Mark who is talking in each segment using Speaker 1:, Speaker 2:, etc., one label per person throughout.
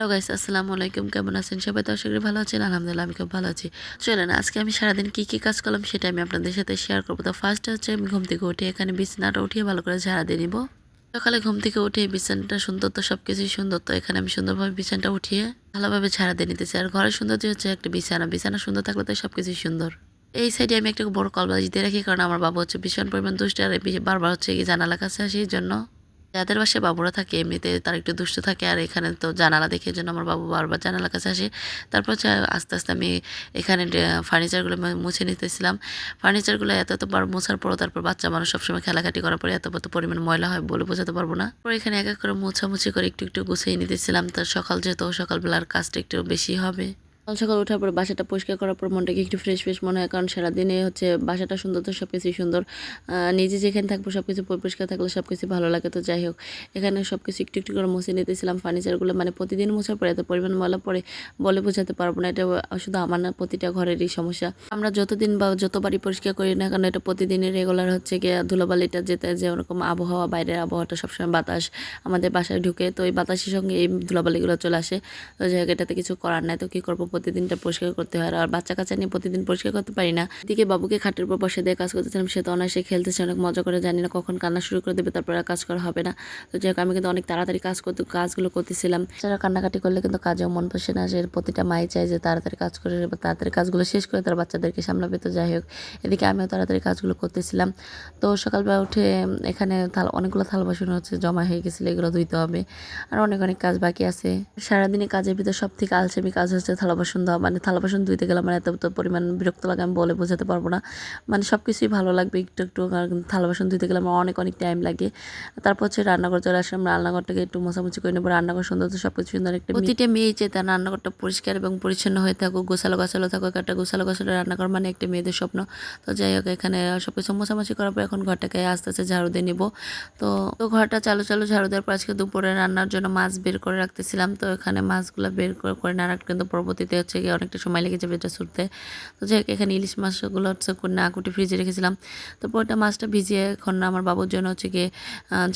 Speaker 1: Hello guys আসসালামু আলাইকুম কেমন আছেন? সবাই করি ভালো আছেন, আলহামদুলিল্লাহ আমি খুব ভালো আছি। চলেন, আজকে আমি সারাদিন কি কি কাজ করলাম সেটা আমি আপনাদের সাথে শেয়ার করব। তো ফার্স্ট হচ্ছে আমি ঘুম থেকে উঠে এখানে বিছানাটা উঠিয়ে ভালো করে ঝাড়া দিয়ে নিব। সকালে ঘুম থেকে উঠে বিছানাটা সুন্দর তো সব কিছুই সুন্দর তো এখানে আমি সুন্দরভাবে বিছানাটা উঠিয়ে ভালোভাবে ঝাড়া দিয়ে নিতেছি। আর ঘরের সৌন্দর্য হচ্ছে একটা বিছানা। বিছানা সুন্দর থাকলে তো সব কিছুই সুন্দর। এই সাইডে আমি একটা বড় কলবাজি দিয়ে রাখি, কারণ আমার বাবা হচ্ছে ভীষণ পরিমাণ দুষ্ট আর বারবার হচ্ছে জানালা কাছে আসে, এই জন্য যাদের বাসায় বাবুরা থাকে, এমনিতে তার একটু দুষ্ট থাকে। আর এখানে তো জানালা দেখে জন্য আমার বাবু বারবার জানালার কাছে আসে। তারপর হচ্ছে আস্তে আস্তে আমি এখানে ফার্নিচারগুলো মুছে নিতেছিলাম। ফার্নিচারগুলো এত এত বার মোছার পরও তারপর বাচ্চা মানুষ সবসময় খেলাঘাটি করার পরে এত এত পরিমাণ ময়লা হয় বলে বোঝাতে পারব না। পরে এখানে এক এক করে মোছামুছি করে একটু একটু গুছিয়ে নিতেছিলাম। তো সকাল যেহেতু সকালবেলার কাজটা একটু বেশি হবে। সকাল সকাল ওঠার পর বাসাটা পরিষ্কার করার পর মনটাকে একটু ফ্রেশ ফ্রেশ মনে হয়। কারণ সারাদিনে হচ্ছে বাসাটা সুন্দর তো সব কিছুই সুন্দর নিজে যেখানে থাকব সব কিছু পরিষ্কার থাকলে সব কিছু ভালো লাগে তো যাই হোক। এখানে সব কিছু একটু একটু করে মুছে নিতেছিলাম ফার্নিচারগুলো মানে প্রতিদিন মোছার পরে এত পরিমাণ ময়লা পড়ে বলে বোঝাতে পারব না। এটা শুধু আমার না, প্রতিটা ঘরেরই সমস্যা। আমরা যতদিন বা যতবারই পরিষ্কার করি না কারণ এটা প্রতিদিনের রেগুলার হচ্ছে গিয়ে ধুলোবালিটা যেতে যে ওরকম আবহাওয়া, বাইরের আবহাওয়াটা সবসময় বাতাস আমাদের বাসায় ঢুকে। তো এই বাতাসের সঙ্গে এই ধুলোবালিগুলো চলে আসে। তো যাই হোক, এটাতে কিছু করার নাই। তো কী করব? প্রতিদিনটা পরিষ্কার করতে হয় আর বাচ্চা কাচ্চা নিয়ে প্রতিদিন পরিষ্কার করতে পারি না। এদিকে বাবুকে খাটের উপর বসে দিয়ে কাজ করতেছিলাম, সে তো অনায়াসে খেলতেছে, অনেক মজা করে জানি না কখন কান্না শুরু করে দেবে, তারপরে আর কাজ করা হবে না। তো যাই হোক, আমি কিন্তু অনেক তাড়াতাড়ি কাজ করতে, কাজগুলো করতেছিলাম। যারা কান্নাকাটি করলে কিন্তু কাজেও মন বসে না, যে প্রতিটা মাই চায় যে তাড়াতাড়ি কাজ করে তাড়াতাড়ি কাজগুলো শেষ করে তার বাচ্চাদেরকে সামলাবে। তো যাই হোক, এদিকে আমিও তাড়াতাড়ি কাজগুলো করতেছিলাম। তো সকালবেলা উঠে এখানে থাল, অনেকগুলো থাল বাসন হচ্ছে, জমা হয়ে গেছিল, এগুলো ধুইতে হবে। আর অনেক অনেক কাজ বাকি আছে। সারাদিনে কাজের ভিতর সব থেকে আলসেমি কাজ হচ্ছে থালা বাসন। দেওয়া মানে থালা বাসন ধুইতে গেলে আমার এত পরিমাণ বিরক্ত লাগে, আমি বলে বোঝাতে পারব না। মানে সব কিছুই ভালো লাগবে, একটু একটু আর থালা বাসন ধুইতে গেলে আমার অনেক অনেক টাইম লাগে। তারপর হচ্ছে রান্নাঘর চলে আসলাম, রান্নাঘরটাকে একটু মোছামুছি করে নেব। রান্নাঘর সুন্দর তো সব কিছু সুন্দর একটা প্রতিটা মেয়ে চেয়ে তার রান্নাঘরটা পরিষ্কার এবং পরিচ্ছন্ন হয়ে থাকুক, গোছালো গোছালো থাকুক, একটা গোছালো গোছালো রান্নাঘর মানে একটা মেয়েদের স্বপ্ন। তো যাই হোক, এখানে সব কিছু মোছামাছি করার পর এখন ঘরটাকে আস্তে আস্তে ঝাড়ু দিয়ে নিবো। তো তো ঘরটা চালু চালু ঝাড়ু দেওয়ার পর আজকে দুপুরে রান্নার জন্য মাছ বের করে রাখতেছিলাম। তো এখানে মাছগুলো বের করে না রাখতে কিন্তু পরবর্তীতে হচ্ছে গিয়ে অনেকটা সময় লেগে যাবে এটা ছুটতে। তো যাই এখানে ইলিশ মাছগুলো হচ্ছে না, কুটি ফ্রিজে রেখেছিলাম। তো পরটা মাছটা ভিজিয়ে এখন আমার বাবুর জন্য হচ্ছে গিয়ে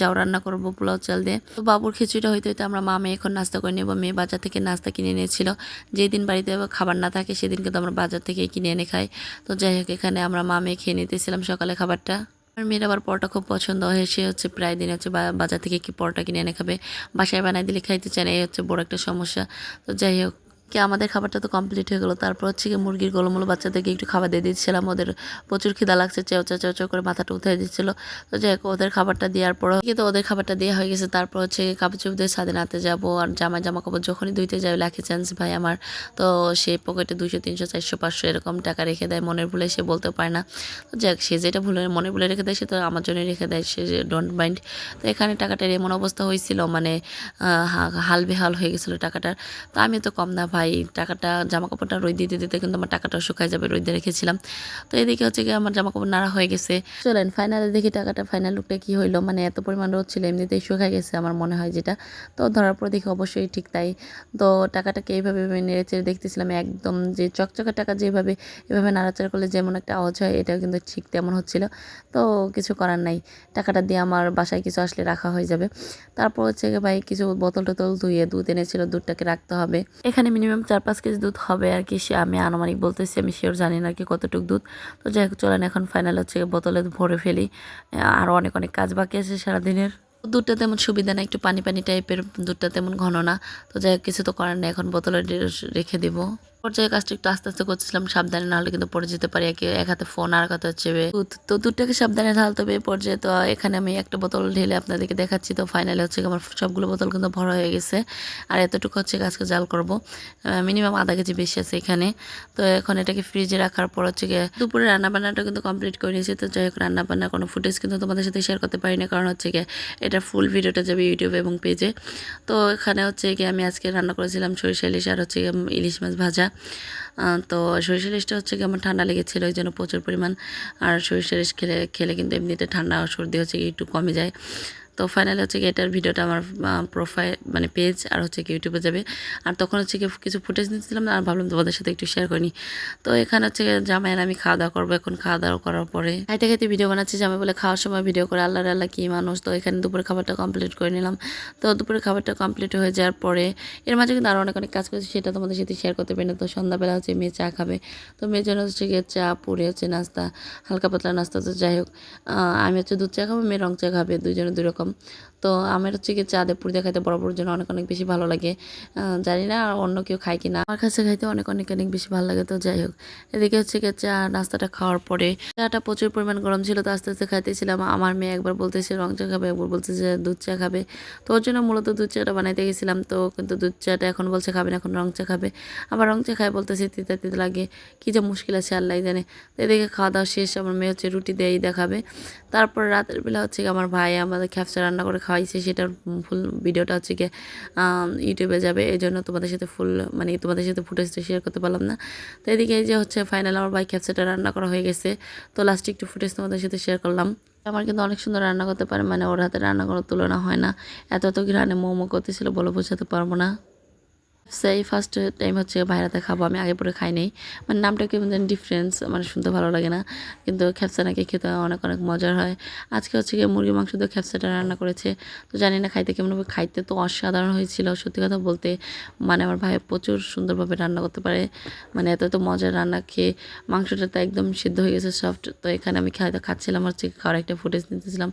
Speaker 1: যাও রান্না করব পোলাও চাল দিয়ে। তো বাবুর খিচুড়িটা হইতে হইতে আমরা মা মেয়ে এখন নাস্তা করে নেব। মেয়ে বাজার থেকে নাস্তা কিনে নিয়েছিল যেই দিন বাড়িতে খাবার না থাকে সেদিন কিন্তু আমরা বাজার থেকে কিনে এনে খাই। তো যাই হোক, এখানে আমরা মা মেয়ে খেয়ে নিতেছিলাম সকালে খাবারটা। আমার মেয়ের আবার পরোটা খুব পছন্দ হয়। সে হচ্ছে প্রায় দিন হচ্ছে বাজার থেকে কি পরোটা কিনে এনে খাবে। বাসায় বানাই দিলে খাইতে চায় না, এই হচ্ছে বড় একটা সমস্যা। তো যাই হোক কি আমাদের খাবারটা তো কমপ্লিট হয়ে গেলো। তারপর হচ্ছে কি মুরগির গোলমূল বাচ্চাদেরকে একটু খাবার দিয়ে দিচ্ছিলাম। ওদের প্রচুর খিদা লাগছে, চেও চেও চেও করে মাথাটা উঠে দিচ্ছিল। তো যাই ওদের খাবারটা দেওয়ার পর কিন্তু ওদের খাবারটা দেওয়া হয়ে গেছে। তারপর হচ্ছে কাপড় চোপ দিয়ে ছাদে নাতে যাব। আর জামা জামা কাপড় যখনই ধুইতে যাবে লাখি চান্স ভাই আমার, তো সে পকেটে দুশো তিনশো, চারশো, পাঁচশো এরকম টাকা রেখে দেয়। মনের ভুলে সে বলতেও পারে না। তো যাক সে যেটা ভুলে মনে ভুলে রেখে দেয়, সে তো আমার জন্যই রেখে দেয়। সে ডোন্ট মাইন্ড তো এখানে টাকাটার এমন অবস্থা হয়েছিল মানে হাল বেহাল হয়ে গেছিল টাকাটার। তো আমি তো কম না ভাই টাকাটা জামা কাপড়টা রোদ দিতে দিতে কিন্তু আমার টাকাটা শুকায় যাবে, রোদ রেখেছিলাম। তো এদিকে হচ্ছে কি আমার জামা কাপড় নাড়া হয়ে গেছে। চলেন ফাইনালে দেখি টাকাটা ফাইনাল লুকটা কি হইল। মানে এত পরিমাণ রোদ ছিল, এমনিতেই শুকায় গেছে আমার মনে হয় যেটা। তো ধরার পর দেখি অবশ্যই ঠিক তাই। তো টাকাটাকে এইভাবে আমি নেড়ে চেড়ে দেখতেছিলাম, একদম যে চকচকে টাকা যেভাবে, এভাবে নাড়াচাড়া করলে যেমন একটা আওয়াজ হয়, এটাও কিন্তু ঠিক তেমন হচ্ছিল। তো কিছু করার নাই, টাকাটা দিয়ে আমার বাসায় কিছু আসলে রাখা হয়ে যাবে। তারপর হচ্ছে গিয়ে ভাই কিছু বোতল টোতল ধুয়ে দুধ এনেছিল, দুধটাকে রাখতে হবে। এখানে মিনিমাম চার পাঁচ কেজি দুধ হবে আর কি। সে আমি আনুমানিক বলতেছি, আমি শিওর জানি না কি কতটুকু দুধ। তো যাই হোক, চলেন এখন ফাইনাল হচ্ছে বোতলে ভরে ফেলি। আরও অনেক অনেক কাজ বাকি আছে সারাদিনের। দুধটা তেমন সুবিধা না, একটু পানি পানি টাইপের দুধটা তেমন ঘন না। তো যাই হোক, কিছু তো করার নেই, এখন বোতলে রেখে দিব। পর্যায়ে কাজটা একটু আস্তে আস্তে করছিলাম সাবধানে না হলে কিন্তু পড়ে যেতে পারি। একে, এক হাতে ফোন আর হাতে হচ্ছে তো দুধটাকে সাবধানে ঢালতে হবে পর্যায়ে। তো এখানে আমি একটা বোতল ঢেলে আপনাদেরকে দেখাচ্ছি। তো ফাইনালে হচ্ছে আমার সবগুলো বোতল কিন্তু ভরা হয়ে গেছে। আর এতটুকু হচ্ছে গাছকে জাল করব। মিনিমাম আধা কেজি বেশি আছে এখানে। তো এখন এটাকে ফ্রিজে রাখার পর হচ্ছে গিয়ে দুপুরে রান্না বান্নাটা কিন্তু কমপ্লিট করে নিয়েছি। তো যাই হোক রান্না বান্না কোনো ফুটেজ কিন্তু তোমাদের সাথে শেয়ার করতে পারি না কারণ হচ্ছে গিয়ে এটা ফুল ভিডিওটা যাবে ইউটিউবে এবং পেজে তো এখানে হচ্ছে গিয়ে আমি আজকে রান্না করেছিলাম সরিষা ইলিশ আর হচ্ছে ইলিশ মাছ ভাজা। তো সরিষা ইলিশটা হচ্ছে কি আমার ঠান্ডা লেগেছিলো ওই জন্য প্রচুর পরিমাণ। আর সরিষা ইলিশ খেলে খেলে কিন্তু এমনিতে ঠান্ডা সর্দি হচ্ছে একটু কমে যায়। তো ফাইনালি হচ্ছে কি এটার ভিডিওটা আমার প্রোফাইল মানে পেজ আর হচ্ছে কি ইউটিউবে যাবে। আর তখন হচ্ছে কি কিছু ফুটেজ নিচ্ছিলাম আর ভাবলাম তোমাদের সাথে একটু শেয়ার করিনি। তো এখানে হচ্ছে জামাইয়ের আমি খাওয়া দাওয়া করব এখন খাওয়া দাওয়া করার পরে। খাইতে খাইতে ভিডিও বানাচ্ছি, জামাই বলে খাওয়ার সময় ভিডিও করে আল্লাহ আল্লাহ কি মানুষ। তো এখানে দুপুরে খাবারটা কমপ্লিট করে নিলাম। তো দুপুরে খাবারটা কমপ্লিট হয়ে যাওয়ার পরে, এর মাঝে কিন্তু আরও অনেক অনেক কাজ করেছি, সেটা তোমাদের সাথে শেয়ার করতে পারি না। তো সন্ধ্যাবেলা হচ্ছে মেয়ে চা খাবে। তো মেয়ের জন্য হচ্ছে গিয়ে চা, পুরে, হচ্ছে নাস্তা, হালকা পাতলা নাস্তা। তো যাই হোক আমি হচ্ছে দুধ চা খাব, মেয়ে রং চা খাবে দুজনে দুই রকম இருக்கும் তো আমার হচ্ছে কি চা দিয়ে পুরি খাইতে বড় বড়োর জন্য অনেক অনেক বেশি ভালো লাগে। জানি না আর অন্য কেউ খায় কি না আমার কাছে খাইতে অনেক অনেক অনেক বেশি ভালো লাগে, তো যাই হোক। এদিকে হচ্ছে কি চা নাস্তাটা খাওয়ার পরে চাটা প্রচুর পরিমাণ গরম ছিল, তো আস্তে আস্তে খাইতেছিলাম। আমার মেয়ে একবার বলতেছে, রং চা খাবে, একবার বলতেছে দুধ চা খাবে। তো ওর জন্য মূলত দুধ চাটা বানাইতে গেছিলাম, তো কিন্তু দুধ চাটা এখন বলছে খাবে না, এখন রং চা খাবে। আবার রং চা খায় বলতেছে, তিতা তিতা লাগে, কী যে মুশকিল আছে আল্লাহ জানে। তো এদিকে খাওয়া দাওয়া শেষ, আমার মেয়ে হচ্ছে রুটি দিয়েই দেখাবে। তারপর রাতের বেলা হচ্ছে আমার ভাই আমাদের খ্যাপসা রান্না করে খাওয়াইছে সেটার ফুল ভিডিওটা হচ্ছে গিয়ে ইউটিউবে যাবে। এই জন্য তোমাদের সাথে ফুল মানে তোমাদের সাথে ফুটেজটা শেয়ার করতে পারলাম না। তো এদিকে এই যে হচ্ছে ফাইনাল আমার বাইক ক্যাপসেটা রান্না করা হয়ে গেছে। তো লাস্টে একটু ফুটেজ তোমাদের সাথে শেয়ার করলাম। আমার কিন্তু অনেক সুন্দর রান্না করতে পারে মানে ওর হাতে রান্না করার তুলনা হয় না। এত এত ঘ্রাণে মোমো করতেছিল বলে বোঝাতে পারব না। সেই ফার্স্ট টাইম হচ্ছে বাইরেতে খাব আমি আগে পরে খাই নাই। মানে নামটা কেমন যেন ডিফারেন্স মানে শুনতে ভালো লাগে না। কিন্তু খ্যাপসা নাকি খেতে অনেক অনেক মজার হয়। আজকে হচ্ছে গিয়ে মুরগি মাংস দিয়ে খ্যাপসাটা রান্না করেছে। তো জানি না খাইতে কেমন খাইতে তো অসাধারণ হয়েছিল, সত্যি কথা বলতে। মানে আমার ভাই প্রচুর সুন্দরভাবে রান্না করতে পারে। মানে এত এত মজার রান্না খেয়ে মাংসটা তো একদম সিদ্ধ হয়ে গেছে সফট তো এখানে আমি খাইতে খাচ্ছিলাম, হচ্ছে খাওয়ার একটা ফুটেজ নিতেছিলাম।